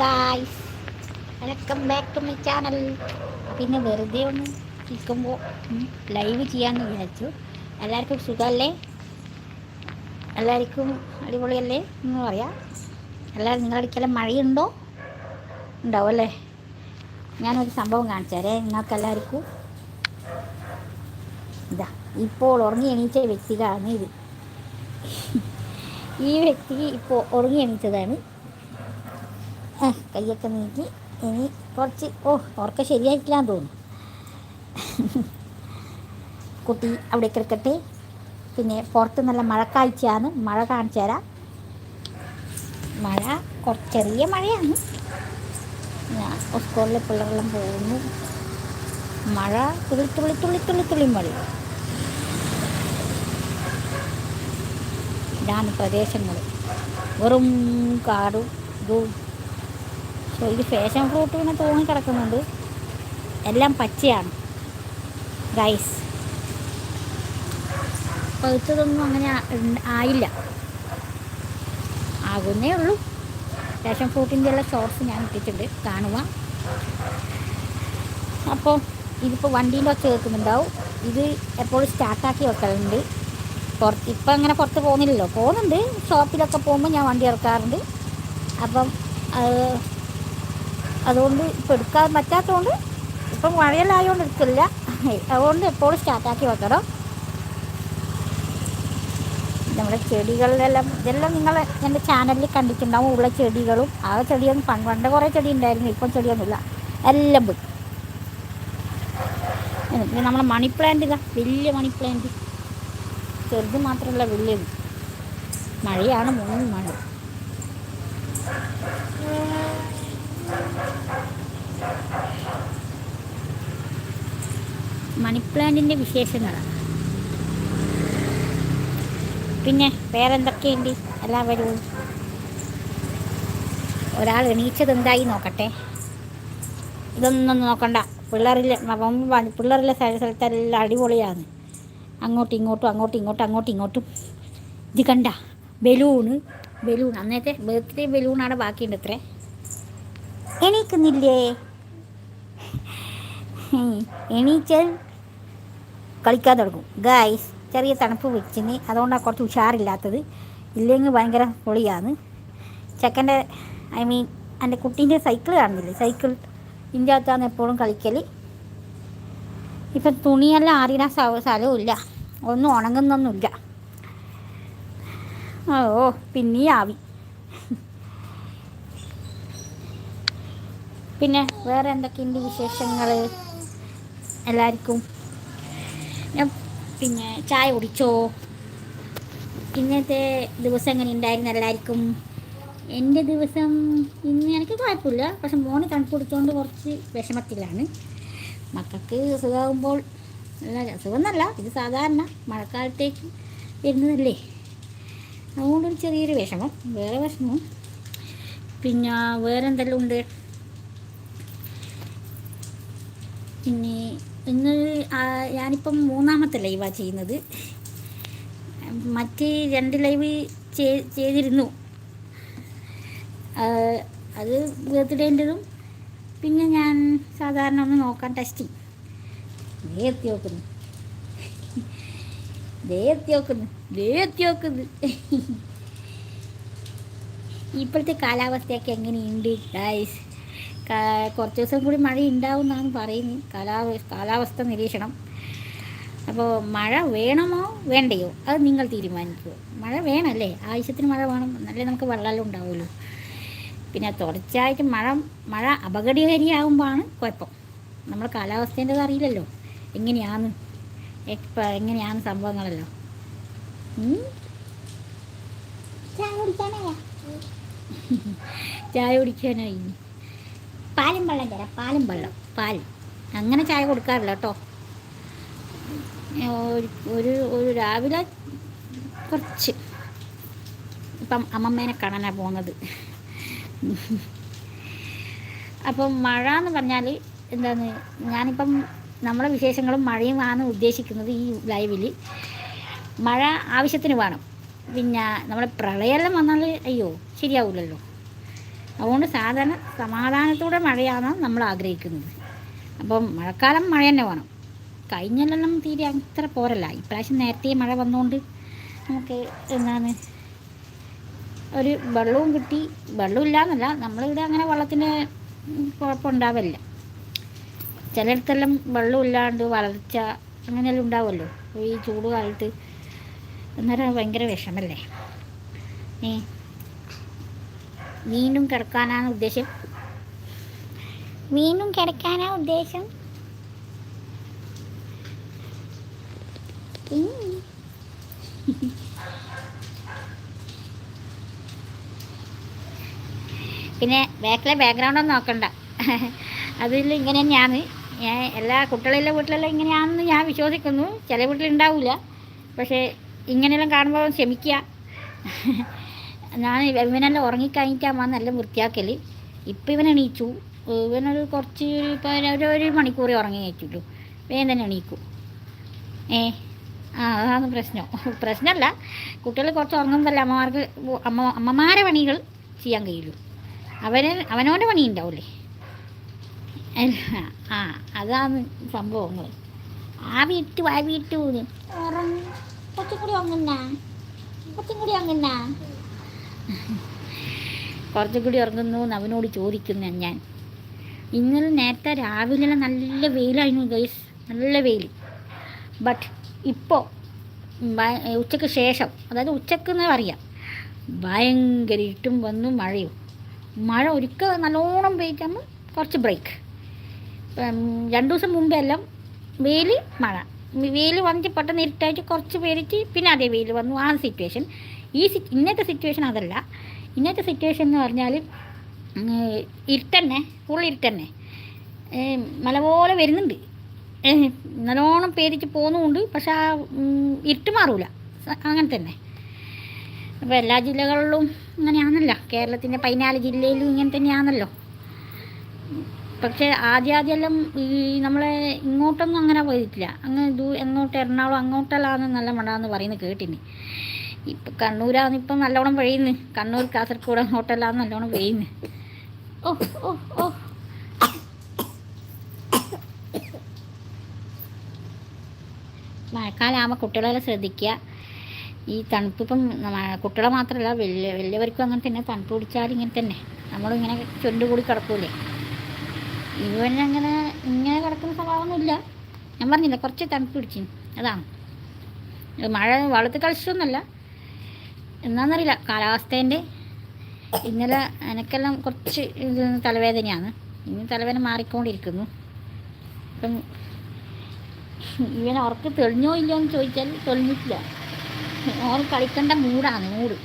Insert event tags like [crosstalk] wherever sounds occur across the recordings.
Guys welcome back to my channel പിന്നെ വെറുതെ ഒന്ന് ഇരിക്കുമ്പോൾ ലൈവ് ചെയ്യാമെന്ന് വിചാരിച്ചു. എല്ലാവർക്കും സുഖമല്ലേ എല്ലാവർക്കും അടിപൊളിയല്ലേ എന്ന് പറയാം. എല്ലാവരും നിങ്ങളടിക്കെല്ലാം മഴയുണ്ടോ? ഉണ്ടാവും അല്ലേ? ഞാനൊരു സംഭവം കാണിച്ചു തരേ. നിങ്ങൾക്ക് എല്ലാവർക്കും ഇതാ ഇപ്പോൾ ഉറങ്ങി എണീച്ച വ്യക്തികളാണ് ഇത്. ഈ വ്യക്തി ഇപ്പോൾ ഉറങ്ങി എണീച്ചതാണ്. കൈയൊക്കെ നീക്കി. ഇനി കുറച്ച് ഓ ഉറക്ക ശരിയായിട്ടില്ലാന്ന് തോന്നുന്നു. കുട്ടി അവിടെ കിടക്കട്ടെ. പിന്നെ പുറത്ത് നല്ല മഴക്കാഴ്ചയാണ് മഴ കാണിച്ചു തരാം. മഴ കുറച്ചെറിയ മഴയാണ്. ഞാൻ സ്കൂളിലെ പിള്ളേരെല്ലാം പോകുന്നു. മഴ തുള്ളി തുള്ളി തുള്ളി തുള്ളി തുള്ളി മഴ. ഇതാണ് പ്രദേശങ്ങൾ. വെറും കാടും ഇതും സോ ഇത് ഫാഷൻ ഫ്രൂട്ട് ഇങ്ങനെ തൂങ്ങിക്കിടക്കുന്നുണ്ട് എല്ലാം പച്ചയാണ്. ഗൈസ് പഴുത്തതൊന്നും അങ്ങനെ ആയില്ല. ആകുന്നേ ഉള്ളൂ. ഫാഷൻ ഫ്രൂട്ടിന്റെ ഉള്ള ഷോർട്സ് ഞാൻ ഇട്ടിട്ടുണ്ട്. കാണുക അപ്പോൾ ഇതിപ്പോൾ വണ്ടീന്റെ ഒച്ച കേൾക്കുന്നുണ്ടാവും. ഇത് എപ്പോഴും സ്റ്റാർട്ടാക്കി വെക്കലുണ്ട്. പുറത്ത് ഇപ്പം അങ്ങനെ പുറത്ത് പോകുന്നില്ലല്ലോ. പോകുന്നുണ്ട്. ഷോപ്പിലൊക്കെ പോകുമ്പോൾ ഞാൻ വണ്ടി ഇറക്കാറുണ്ട്. അപ്പം അതുകൊണ്ട് ഇപ്പം എടുക്കാൻ പറ്റാത്തതുകൊണ്ട് ഇപ്പം മഴയിലായതുകൊണ്ട് എടുക്കില്ല അതുകൊണ്ട് എപ്പോഴും സ്റ്റാർട്ടാക്കി വെക്കണം. നമ്മുടെ ചെടികളിലെല്ലാം ഇതെല്ലാം നിങ്ങൾ എന്റെ ചാനലിൽ കണ്ടിട്ടുണ്ടാവും ഉള്ള ചെടികളും. ആ ചെടിയൊന്നും പണ്ട് പണ്ട് കുറേ ചെടി ഉണ്ടായിരുന്നു ഇപ്പം ചെടിയൊന്നുമില്ല. എല്ലാം പോയി. പിന്നെ നമ്മുടെ മണി പ്ലാന്റ് ഇതാ വലിയ മണി പ്ലാന്റ് ചെറുത് മാത്രമല്ല വലിയത് മഴയാണ് മൂന്ന് മഴ. മണി പ്ലാന്റിന്റെ വിശേഷങ്ങളാണ്. പിന്നെ വേറെന്തൊക്കെയുണ്ട്? എല്ലാവരും. ഒരാൾ എണീച്ചത് എന്തായി നോക്കട്ടെ. ഇതൊന്നും നോക്കണ്ട. പിള്ളേരിലെ പിള്ളേരിലെ സ്ഥല സ്ഥലത്തെല്ലാം അടിപൊളിയാണ്. അങ്ങോട്ടും ഇങ്ങോട്ടും അങ്ങോട്ടും ഇങ്ങോട്ടും അങ്ങോട്ടും ഇങ്ങോട്ടും. ഇത് കണ്ട ബലൂണ്. ബലൂൺ. അന്നേരത്തെ ബർത്ത്ഡേ ബലൂണാണ് ബാക്കിയുണ്ട് ഇത്രേ. എണീക്കുന്നില്ലേ? എണീച്ചാൽ എണീച്ച് കളിക്കാൻ തുടങ്ങും. ഗായ്സ് ചെറിയ തണുപ്പ് വെച്ചിന് അതുകൊണ്ടാണ് കുറച്ച് ഉഷാറില്ലാത്തത്. ഇല്ലെങ്കിൽ ഭയങ്കര പൊളിയാണ്. ചെക്കന്റെ ഐ മീൻ എന്റെ കുട്ടീന്റെ സൈക്കിൾ കാണുന്നില്ലേ? സൈക്കിൾ ഇതിന്റെ എപ്പോഴും കളിക്കൽ ഇപ്പം തുണിയെല്ലാം ആറിടാൻ സ്ഥ- സ്ഥലവും ഇല്ല ഒന്നും ഉണങ്ങുന്നൊന്നുമില്ല. ഓ പിന്നെയും ആവി. പിന്നെ വേറെ എന്തൊക്കെയുണ്ട് വിശേഷങ്ങൾ എല്ലാവർക്കും? ഞാൻ പിന്നെ ചായ കുടിച്ചോ? ഇന്നത്തെ ദിവസം എങ്ങനെ ഉണ്ടായിരുന്നു എല്ലാവർക്കും? എന്റെ ദിവസം ഇന്ന് എനിക്ക് കുഴപ്പമില്ല. പക്ഷെ മോന് തണുപ്പ് പിടിച്ചുകൊണ്ട് കുറച്ച് വിഷമത്തിലാണ്. മക്കൾക്ക് സുഖമാകുമ്പോൾ നല്ല സുഖമെന്നല്ല ഇത് സാധാരണ മഴക്കാലത്തേക്ക് വരുന്നതല്ലേ. അതുകൊണ്ടൊരു ചെറിയൊരു വിഷമം വേറെ വിഷമം. പിന്നെ വേറെ എന്തെല്ലാം ഉണ്ട്? പിന്നെ ഇന്ന് ഞാനിപ്പം മൂന്നാമത്തെ ലൈവാണ് ചെയ്യുന്നത്. മറ്റ് രണ്ട് ലൈവ് ചെയ്- ചെയ്തിരുന്നു. അത് ബർത്ത്ഡേന്റെതും പിന്നെ ഞാൻ സാധാരണ ഒന്ന് നോക്കാൻ ടെസ്റ്റിങ്. ദേ നോക്കുന്നു. ദേ നോക്കുന്നു. ദേ നോക്കുന്നു. ഇപ്പോഴത്തെ കാലാവസ്ഥയൊക്കെ എങ്ങനെയുണ്ട് ഗൈസ് കുറച്ച് ദിവസം കൂടി മഴ ഉണ്ടാവും എന്നാണ് പറയുന്നത്. കാലാവ കാലാവസ്ഥ നിരീക്ഷണം. അപ്പോൾ മഴ വേണമോ? വേണ്ടയോ? അത് നിങ്ങൾ തീരുമാനിക്കുക. മഴ വേണമല്ലേ? ആവശ്യത്തിന് മഴ വേണം. എന്നാലേ നമുക്ക് വെള്ളമെല്ലാം ഉണ്ടാവുമല്ലോ. പിന്നെ തുടർച്ചയായിട്ട് മഴ മഴ അപകടകാരിയാകുമ്പോഴാണ് കുഴപ്പം. നമ്മൾ കാലാവസ്ഥേന്റെത് അറിയില്ലല്ലോ. എങ്ങനെയാണ്? എങ്ങനെയാണ് സംഭവങ്ങളല്ലോ? ചായ കുടിക്കാനായി? ചായ കുടിക്കാനായി. പാലും വെള്ളം തരാം പാലും വെള്ളം പാൽ. അങ്ങനെ ചായ കൊടുക്കാറില്ല കേട്ടോ. ഒരു ഒരു രാവിലെ കുറച്ച്. ഇപ്പം അമ്മമ്മേനെ കാണാനാണ് പോകുന്നത് അപ്പം മഴ എന്ന് പറഞ്ഞാൽ എന്താണ് ഞാനിപ്പം നമ്മളെ വിശേഷങ്ങളും മഴയും ആണ് ഉദ്ദേശിക്കുന്നത് ഈ ലൈവിൽ മഴ ആവശ്യത്തിന് വേണം. പിന്നെ നമ്മുടെ പ്രളയമെല്ലാം വന്നാൽ അയ്യോ ശരിയാവില്ലല്ലോ അതുകൊണ്ട് സാധാരണ സമാധാനത്തോടെ മഴയാണ് നമ്മൾ ആഗ്രഹിക്കുന്നത്. അപ്പം മഴക്കാലം മഴ തന്നെ വേണം. കഴിഞ്ഞെല്ലാം തീരെ അത്ര പോരല്ല. ഇപ്രാവശ്യം നേരത്തെ മഴ വന്നുകൊണ്ട് നമുക്ക് എന്താണ് ഒരു വെള്ളവും കിട്ടി. വെള്ളമില്ല എന്നല്ല നമ്മളിവിടെ അങ്ങനെ വെള്ളത്തിന് കുഴപ്പമുണ്ടാവില്ല ചിലയിടത്തെല്ലാം വെള്ളമില്ലാണ്ട് വളർച്ച അങ്ങനെയെല്ലാം ഉണ്ടാവുമല്ലോ. ഈ ചൂട് കാലത്ത് അന്നേരം ഭയങ്കര വിഷമല്ലേ. ഏ വീണ്ടും കിടക്കാനാണ് ഉദ്ദേശം. വീണ്ടും കിടക്കാനാ ഉദ്ദേശം. പിന്നെ ബാക്കിലെ ബാക്ക്ഗ്രൗണ്ട് ഒന്നും നോക്കണ്ട. അതിൽ ഇങ്ങനെ ഞാൻ ഞാൻ എല്ലാ കുട്ടികളിലെ വീട്ടിലെല്ലാം ഇങ്ങനെയാണെന്ന് ഞാൻ വിശ്വസിക്കുന്നു. ചില വീട്ടിലുണ്ടാവില്ല പക്ഷേ ഇങ്ങനെയെല്ലാം കാണുമ്പോൾ ക്ഷമിക്കുക. ഞാൻ ഇവനെല്ലാം ഉറങ്ങിക്കഴിഞ്ഞിട്ടാണ് വന്ന് എല്ലാം വൃത്തിയാക്കൽ ഇപ്പം ഇവൻ എണീച്ചു. ഇവനൊരു കുറച്ച് ഇപ്പോൾ ഒരു ഒരു മണിക്കൂർ ഉറങ്ങി കഴിച്ചുള്ളൂ വേഗം തന്നെ എണീക്കും. ഏ ആ അതാണ് പ്രശ്നം. പ്രശ്നമല്ല കുട്ടികൾ കുറച്ച് ഉറങ്ങുമ്പോൾ അമ്മമാർക്ക് അമ്മ അമ്മമാരെ പണികൾ ചെയ്യാൻ കഴിയുള്ളൂ. അവന് അവനോന്റെ പണി ഉണ്ടാവില്ലേ ആ അതാണ് സംഭവങ്ങൾ ആ വീട്ടു ആ വീട്ടു ഉറങ്ങ. കൂടി ഉറങ്ങുന്ന? കൂടി ഉറങ്ങുന്ന? കുറച്ചും കൂടി ഉറങ്ങുന്നു എന്ന് അവനോട് ചോദിക്കുന്ന ഞാൻ. ഇന്നലെ നേരത്തെ രാവിലെ നല്ല വെയിലായിരുന്നു ഗൈസ് നല്ല വെയിൽ. ബട്ട് ഇപ്പോൾ ഉച്ചയ്ക്ക് ശേഷം അതായത് ഉച്ചയ്ക്ക് എന്ന് പറയാം. ഭയങ്കര ഇരുട്ടും വന്നു മഴയും. മഴ ഒരിക്കൽ നല്ലോണം പെയ്യുമ്പോൾ കുറച്ച് ബ്രേക്ക് രണ്ട് ദിവസം മുമ്പേ എല്ലാം വെയിൽ മഴ. വെയിൽ വന്നിട്ട് പെട്ടെന്ന് ഇരുട്ടായിട്ട് കുറച്ച് പേരിട്ട് പിന്നെ അതേ വെയിൽ വന്നു. ആ സിറ്റുവേഷൻ ഈ ഇന്നത്തെ സിറ്റുവേഷൻ അതല്ല. ഇന്നത്തെ സിറ്റുവേഷൻ എന്ന് പറഞ്ഞാൽ ഇരുട്ടന്നെ ഫുൾ ഇരുട്ടന്നെ. മല പോലെ വരുന്നുണ്ട്. നല്ലോണം പേടിച്ച് പോകുന്നുമുണ്ട് പക്ഷെ ആ ഇരുട്ട് മാറൂല. അങ്ങനെ തന്നെ. അപ്പോൾ എല്ലാ ജില്ലകളിലും ഇങ്ങനെയാണല്ലോ കേരളത്തിന്റെ പതിനാല് ജില്ലയിലും ഇങ്ങനെ തന്നെയാണല്ലോ. പക്ഷേ ആദ്യാദ്യമെല്ലാം ഈ നമ്മളെ ഇങ്ങോട്ടൊന്നും അങ്ങനെ പോയിട്ടില്ല. അങ്ങനെ ദൂ എങ്ങോട്ട് എറണാകുളം അങ്ങോട്ടെല്ലാം നല്ല മഴ എന്ന് പറയുന്നത് കേട്ടിന്. ഇപ്പം കണ്ണൂരാണ് ഇപ്പം നല്ലോണം പെയ്യുന്നു. കണ്ണൂർ കാസർഗോഡ് ഹോട്ടലാന്ന് നല്ലോണം പെയ്യുന്നു. ഓ ഓ ഓ. മഴക്കാലമാകുമ്പോൾ കുട്ടികളെ ശ്രദ്ധിക്കുക. ഈ തണുപ്പ് ഇപ്പം കുട്ടികളെ മാത്രമല്ല വലിയ വലിയവർക്കും അങ്ങനെ തന്നെ തണുപ്പ് പിടിച്ചാൽ ഇങ്ങനെ തന്നെ. നമ്മളിങ്ങനെ ചൊല്ലുകൂടി കൂടി കിടക്കൂലേ. ഇവനങ്ങനെ ഇങ്ങനെ കിടക്കുന്ന സ്വഭാവമൊന്നുമില്ല. ഞാൻ പറഞ്ഞില്ല കുറച്ച് തണുപ്പ് പിടിച്ചു അതാണ്. മഴ വെള്ളത്തിൽ കളിച്ചൊന്നുമല്ല. എന്നാന്നറിയില്ല കാലാവസ്ഥേന്റെ ഇന്നലെ എനിക്കെല്ലാം കുറച്ച് തലവേദനയാണ്. ഇന്ന് തലവേദന മാറിക്കൊണ്ടിരിക്കുന്നു. അപ്പം ഇവൻ ഉറക്ക് തെളിഞ്ഞോ ഇല്ലയോ എന്ന് ചോദിച്ചാൽ തെളിഞ്ഞിട്ടില്ല. ഓൻ കളിക്കേണ്ട മൂടാണ് മൂട്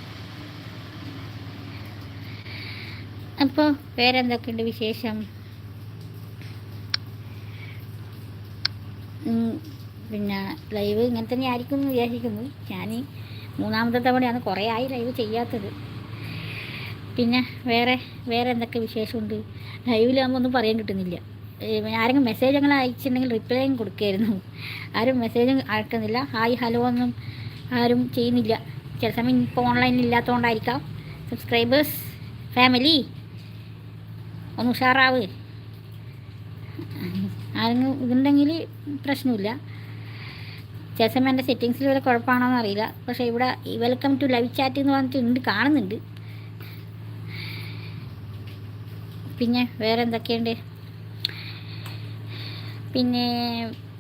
അപ്പോൾ വേറെ എന്തൊക്കെയുണ്ട് വിശേഷം പിന്നെ ലൈവ് ഇങ്ങനെ തന്നെ ആയിരിക്കും എന്ന് വിചാരിക്കുന്നു. ഞാൻ മൂന്നാമത്തെ തവണയാണ് കുറേ ആയി ലൈവ് ചെയ്യാത്തത്. പിന്നെ വേറെ വേറെ എന്തൊക്കെ വിശേഷമുണ്ട്? ലൈവിലാകുമ്പോൾ ഒന്നും പറയാൻ കിട്ടുന്നില്ല. ആരെങ്കിലും മെസ്സേജ് അങ്ങനെ അയച്ചിട്ടുണ്ടെങ്കിൽ റിപ്ലൈയും കൊടുക്കുമായിരുന്നു ആരും മെസ്സേജും അയക്കുന്നില്ല. ഹായ് ഹലോ ഒന്നും ആരും ചെയ്യുന്നില്ല. ചില സമയം ഇപ്പോൾ ഓൺലൈനിൽ ഇല്ലാത്തതുകൊണ്ടായിരിക്കാം സബ്സ്ക്രൈബേഴ്സ് ഫാമിലി ഒന്ന് ഉഷാറാവ്. ആരെങ്കിലും ഇതുണ്ടെങ്കിൽ പ്രശ്നമില്ല. സമയം എന്റെ സെറ്റിങ്സിൽ വല്ല കുഴപ്പമാണോ എന്ന് അറിയില്ല. പക്ഷേ ഇവിടെ വെൽക്കം ടു ലൈവ് ചാറ്റ് എന്ന് പറഞ്ഞിട്ട് ഉണ്ട് കാണുന്നുണ്ട്. പിന്നെ വേറെ എന്തൊക്കെയുണ്ട്? പിന്നെ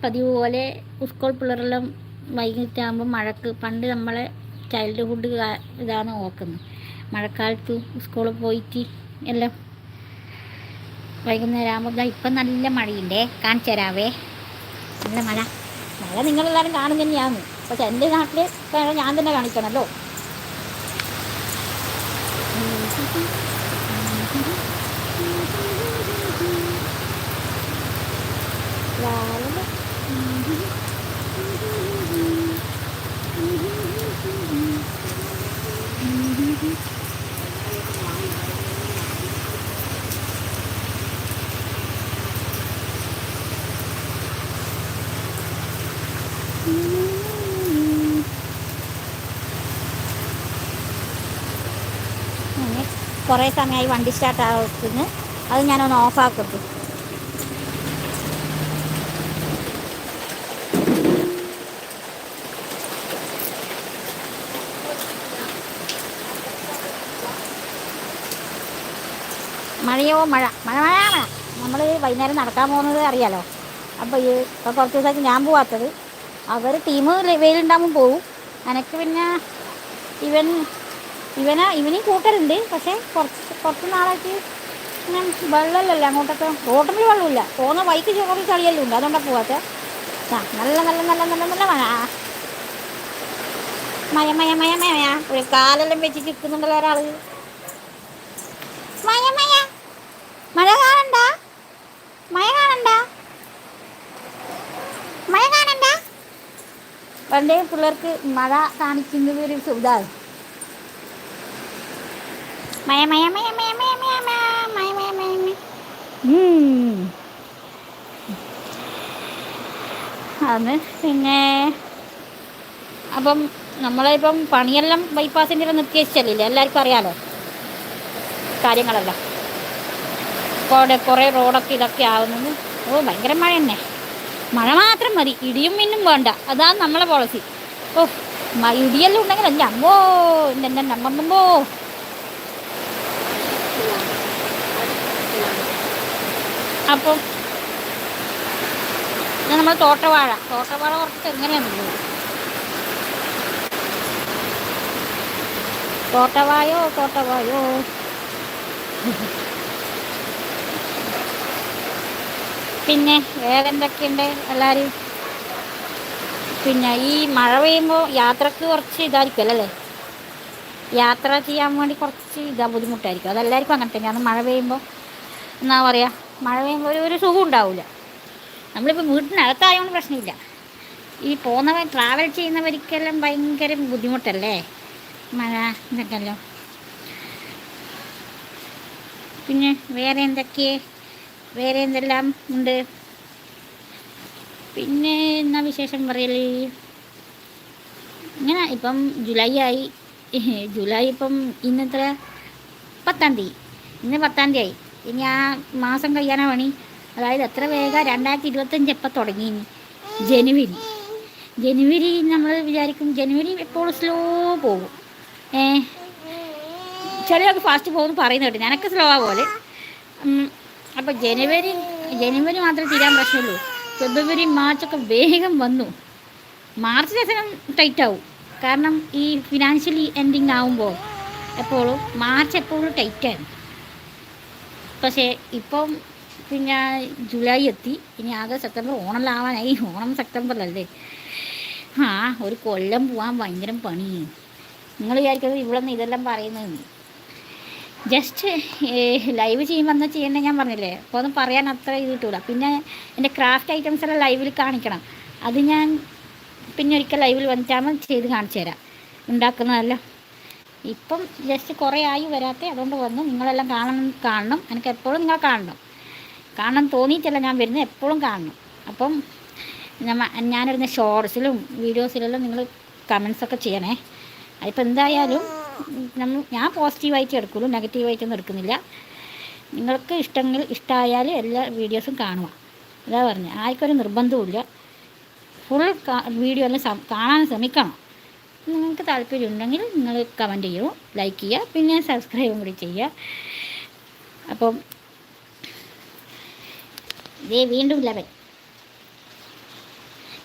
പതിവ് പോലെ സ്കൂൾ പിള്ളേരെല്ലാം വൈകിട്ടാകുമ്പോൾ മഴക്ക് പണ്ട് നമ്മളെ ചൈൽഡ്ഹുഡ് ഇതാണ് ഓക്കുന്നത് മഴക്കാലത്ത് സ്കൂളിൽ പോയിട്ട് എല്ലാം വൈകുന്നേരം ആകുമ്പോൾ ഇപ്പം നല്ല മഴയുണ്ടേ കാണിച്ചു തരാവേ. നല്ല മഴ. മഴ നിങ്ങളെല്ലാവരും കാണും തന്നെയാണ് പക്ഷെ എന്റെ നാട്ടിൽ മഴ ഞാൻ തന്നെ കാണിക്കണമല്ലോ ലാലല. കുറേ സമയമായി വണ്ടി സ്റ്റാർട്ട് ആവുന്നു. അത് ഞാനൊന്ന് ഓഫാക്കത്തു മഴയോ? മഴ. മഴ മഴ മഴ. നമ്മൾ വൈകുന്നേരം നടക്കാൻ പോകുന്നത് അറിയാലോ. അപ്പോൾ ഈ ഇപ്പോൾ കുറച്ച് ദിവസമായിട്ട് ഞാൻ പോവാത്തത്. അവർ ടീം വെയിലുണ്ടാകുമ്പോൾ പോവും. എനിക്ക് പിന്നെ ഇവൻ ഇവനെ ഇവനെയും കൂട്ടരുണ്ട്. പക്ഷേ കുറച്ച് കുറച്ച് നാളാക്കി ഇങ്ങനെ വെള്ളമല്ലല്ലോ അങ്ങോട്ടൊക്കെ. റോട്ടിൽ വെള്ളമില്ല. പോകുന്ന വൈക്ക് ചോറി ചളിയെല്ലാം ഉണ്ട്. അതുകൊണ്ടാണ് ആ നല്ല നല്ല നല്ല നല്ല നല്ല മഴ. മയ മയ മയ മയ ഒരു കാലെല്ലാം വെച്ച് ചിക്കുന്നുണ്ടല്ലോ ഒരാൾ മയ മഴ. കാണണ്ട? മഴ കാണണ്ട? മഴ കാണണ്ട? പണ്ടേ പിള്ളേർക്ക് മഴ കാണിക്കുന്നത് ഒരു സുഖമാണ് മയ മയ മയ മയ മയ മയ മയ മയ മയ മയ. അത് പിന്നെ അപ്പം നമ്മളിപ്പം പണിയെല്ലാം ബൈപ്പാസിന്റെ നിർത്തിവെച്ചല്ലേ എല്ലാവർക്കും അറിയാലോ? കാര്യങ്ങളെല്ലാം. കുറേ കുറേ റോഡൊക്കെ ഇതൊക്കെ ആവുന്നത്. ഓ ഭയങ്കര മഴ തന്നെ മഴ മാത്രം മതി. ഇടിയും മിന്നും വേണ്ട. അതാണ് നമ്മളെ പോളിസി ഓ ഇടിയെല്ലാം ഉണ്ടെങ്കിൽ അല്ല അമ്മോ എന്റെ അപ്പം ഇത് നമ്മൾ തോട്ടവാഴ. തോട്ടവാഴ കുറച്ച് എങ്ങനെയാണല്ലോ തോട്ടവായോ തോട്ടവായോ പിന്നെ വേറെ എന്തൊക്കെയുണ്ട് എല്ലാവരും പിന്നെ ഈ മഴ പെയ്യുമ്പോൾ യാത്രയ്ക്ക് കുറച്ച് ഇതായിരിക്കും അല്ലേ? യാത്ര ചെയ്യാൻ വേണ്ടി കുറച്ച് ഇതാ ബുദ്ധിമുട്ടായിരിക്കും. അതെല്ലാവർക്കും അങ്ങനെ തന്നെയാണ്. മഴ പെയ്യുമ്പോൾ എന്നാ പറയുക മഴ പെയ്യുമ്പോൾ ഒരു ഒരു സുഖം ഉണ്ടാവില്ല നമ്മളിപ്പോൾ വീട്ടിനകത്തായതുകൊണ്ട് പ്രശ്നമില്ല. ഈ പോകുന്നവർ ട്രാവൽ ചെയ്യുന്നവർക്കെല്ലാം ഭയങ്കര ബുദ്ധിമുട്ടല്ലേ? മഴ ഇതൊക്കെയല്ലോ. പിന്നെ വേറെ എന്തൊക്കെ? വേറെ എന്തെല്ലാം ഉണ്ട്? പിന്നെ എന്നാ വിശേഷം പറയൽ? ഇങ്ങനെ ഇപ്പം ജൂലൈ ആയി. ജൂലൈ ഇപ്പം ഇന്നത്ര? പത്താം തീയതി. ഇന്ന് പത്താം തീയതി ആയി. ഇനി ആ മാസം കഴിയാനാ പണി. അതായത് എത്ര വേഗം രണ്ടായിരത്തി ഇരുപത്തഞ്ച് എപ്പം തുടങ്ങി ഇനി ജനുവരി. ജനുവരി നമ്മൾ വിചാരിക്കും ജനുവരി എപ്പോഴും സ്ലോ പോകും. ഏ? ചിലരൊക്കെ ഫാസ്റ്റ് പോകുമെന്ന് പറയുന്ന കേട്ടു. ഞാനൊക്കെ സ്ലോ ആ പോലെ. അപ്പോൾ ജനുവരി ജനുവരി മാത്രം തീരാൻ പ്രശ്നമുള്ളൂ. ഫെബ്രുവരി മാർച്ചൊക്കെ വേഗം വന്നു. മാർച്ച് ദിവസം ടൈറ്റ് ആവും. കാരണം ഈ ഫിനാൻഷ്യലി എൻഡിങ് ആവുമ്പോൾ എപ്പോഴും മാർച്ച് എപ്പോഴും ടൈറ്റാണ് പക്ഷേ ഇപ്പം പിന്നെ ജൂലൈ എത്തി. ഇനി ആകെ സെപ്റ്റംബർ ഓണലാവാനായി ഓണം സെപ്റ്റംബറിലല്ലേ? ആ ഒരു കൊല്ലം പോകാൻ ഭയങ്കര പണി. നിങ്ങൾ വിചാരിക്കുന്നത് ഇവിടെ നിന്ന് ഇതെല്ലാം പറയുന്നത്. ജസ്റ്റ് ലൈവ് ചെയ്യുമ്പോൾ എന്നാൽ ചെയ്യേണ്ടത് ഞാൻ പറഞ്ഞില്ലേ? അപ്പോൾ ഒന്നും പറയാൻ അത്ര ഇത് കിട്ടൂല. പിന്നെ എന്റെ ക്രാഫ്റ്റ് ഐറ്റംസ് എല്ലാം ലൈവിൽ കാണിക്കണം. അത് ഞാൻ പിന്നെ ഒരിക്കൽ ലൈവിൽ വന്നിട്ടാകുമ്പോൾ ചെയ്ത് കാണിച്ചു തരാം. ഉണ്ടാക്കുന്നതല്ല. ഇപ്പം ജസ്റ്റ് കുറേ ആയി വരാത്ത അതുകൊണ്ട് വന്നു. നിങ്ങളെല്ലാം കാണണം കാണണം. എനിക്ക് എപ്പോഴും നിങ്ങൾ കാണണം. കാണണം തോന്നിയിട്ടല്ല ഞാൻ വരുന്നത് എപ്പോഴും കാണണം. അപ്പം നമ്മ ഞാനിടുന്ന ഷോർട്സിലും വീഡിയോസിലെല്ലാം നിങ്ങൾ കമൻസൊക്കെ ചെയ്യണേ. അതിപ്പോൾ എന്തായാലും നമ്മൾ ഞാൻ പോസിറ്റീവായിട്ട് എടുക്കുള്ളൂ നെഗറ്റീവായിട്ടൊന്നും എടുക്കുന്നില്ല. നിങ്ങൾക്ക് ഇഷ്ടമെങ്കിൽ ഇഷ്ടമായാൽ എല്ലാ വീഡിയോസും കാണുക. അതാ പറഞ്ഞത് ആർക്കൊരു നിർബന്ധവുമില്ല. ഫുൾ വീഡിയോ എല്ലാം കാണാൻ ശ്രമിക്കണം. നിങ്ങൾക്ക് താല്പര്യമുണ്ടെങ്കിൽ നിങ്ങൾ കമന്റ് ചെയ്യൂ ലൈക്ക് ചെയ്യുക പിന്നെ സബ്സ്ക്രൈബും കൂടി ചെയ്യുക. അപ്പം ഇതേ വീണ്ടും ലെവൻ.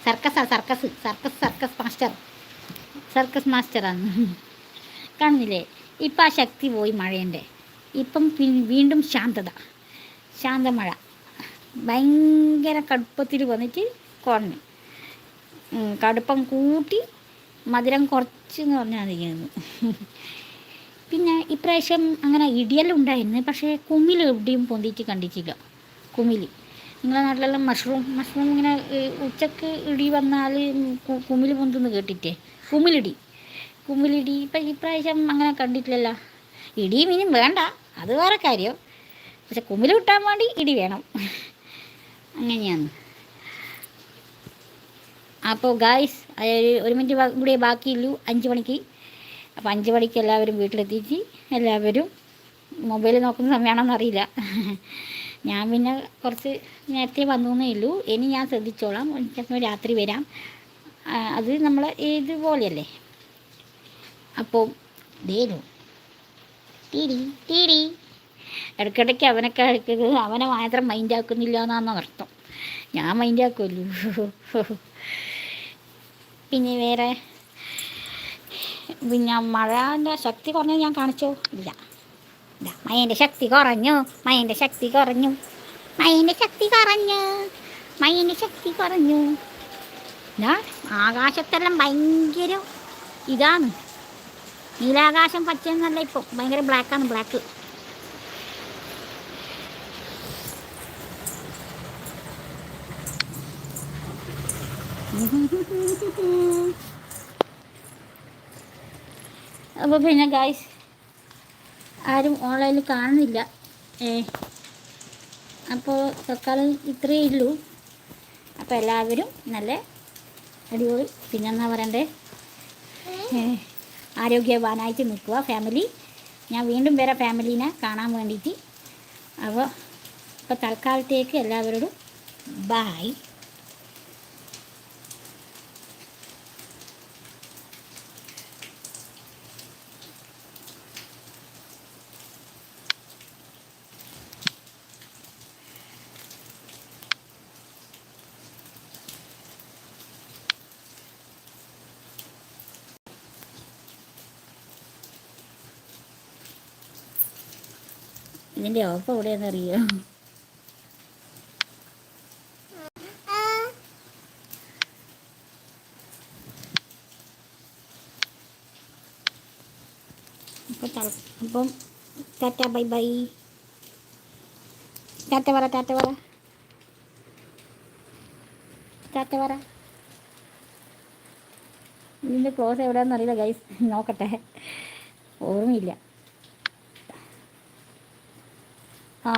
സർക്കസാ circus circus circus master. Circus മാസ്റ്ററാണ് കാണുന്നില്ലേ? ഇപ്പം ആ ശക്തി പോയി മഴേന്റെ. ഇപ്പം വീണ്ടും ശാന്തത. ശാന്തമഴ. ഭയങ്കര കടുപ്പത്തിൽ വന്നിട്ട് കുറഞ്ഞു. കടുപ്പം കൂട്ടി മധുരം കുറച്ച് എന്ന് പറഞ്ഞാൽ മതിയായിരുന്നു പിന്നെ ഇപ്രാവശ്യം അങ്ങനെ ഇടിയലുണ്ടായിരുന്നു പക്ഷേ കുമിൽ എവിടെയും പൊന്തിച്ച് കണ്ടിട്ടില്ല. കുമിൽ. നിങ്ങളുടെ നാട്ടിലെല്ലാം മഷ്റൂം മഷ്റൂം ഇങ്ങനെ ഉച്ചയ്ക്ക് ഇടി വന്നാൽ കുമിൽ പൊന്തുന്ന് കേട്ടിട്ടേ? കുമിലിടി. കുമിലിടി. ഇപ്പം ഇപ്രാവശ്യം അങ്ങനെ കണ്ടിട്ടില്ലല്ലോ. ഇടിയും ഇനിയും വേണ്ട. അത് വേറെ കാര്യം. പക്ഷെ കുമിൽ കിട്ടാൻ വേണ്ടി ഇടി വേണം. അങ്ങനെയാണ്. അപ്പോൾ ഗായ്സ് ഒരു മിനിറ്റ് കൂടെ ബാക്കിയുള്ളൂ. അഞ്ച് മണിക്ക്. അപ്പോൾ അഞ്ച് മണിക്ക് എല്ലാവരും വീട്ടിലെത്തിച്ച് എല്ലാവരും മൊബൈൽ നോക്കുന്ന സമയമാണെന്ന് അറിയില്ല. [laughs] ഞാൻ പിന്നെ കുറച്ച് നേരത്തെ വന്നേ ഉള്ളൂ. ഇനി ഞാൻ ശ്രദ്ധിച്ചോളാം. ചിലപ്പോൾ രാത്രി വരാം. അത് നമ്മൾ ഇതുപോലെയല്ലേ? അപ്പോൾ ദേനു തീരി തീരി ഇടയ്ക്കിടയ്ക്ക് അവനൊക്കെ അടുക്കുന്നത് അവനെ മാത്രം മൈൻഡാക്കുന്നില്ല എന്നാണെന്ന് എന്നാണ് അർത്ഥം. ഞാൻ മൈൻഡ് ആക്കുമല്ലോ [laughs] പിന്നെ വേറെ പിന്നെ മഴന്റെ ശക്തി കുറഞ്ഞത് ഞാൻ കാണിച്ചോ. ഇല്ല. മയന്റെ ശക്തി കുറഞ്ഞു. മയന്റെ ശക്തി കുറഞ്ഞു. മയന്റെ ശക്തി കുറഞ്ഞു. മയന്റെ ശക്തി കുറഞ്ഞു. ഞാൻ ആകാശത്തെല്ലാം ഭയങ്കര ഇതാണ്. നീലാകാശം പച്ചയെന്നല്ല ഇപ്പോൾ ഭയങ്കര ബ്ലാക്കാണ് ബ്ലാക്ക് [laughs] അപ്പോൾ പിന്നെ ഗായ്സ് ആരും ഓൺലൈനിൽ കാണുന്നില്ല. ഏ അപ്പോൾ തൽക്കാലം ഇത്രയേ ഉള്ളൂ. അപ്പോൾ എല്ലാവരും നല്ല അടിപൊളി പിന്നെ എന്നാ പറയണ്ടേ? ആരോഗ്യവാനായിട്ട് നിൽക്കുക ഫാമിലി ഞാൻ വീണ്ടും വരാം ഫാമിലീനെ കാണാൻ വേണ്ടിയിട്ട്. അപ്പോൾ ഇപ്പോൾ തൽക്കാലത്തേക്ക് എല്ലാവരോടും ബായ് ഇതിന്റെ ഓഫ് എവിടെയാണെന്ന് അറിയോ? അപ്പോൾ തൽ അപ്പം ടാറ്റ ബൈ ബൈ. ടാറ്റ പറ ടാറ്റ പറ. ടാറ്റ പറ. ഇതിന്റെ ക്ലോസ് എവിടെയാണെന്ന് അറിയില്ല ഗൈസ് നോക്കട്ടെ. ഓർമ്മയില്ല. ആ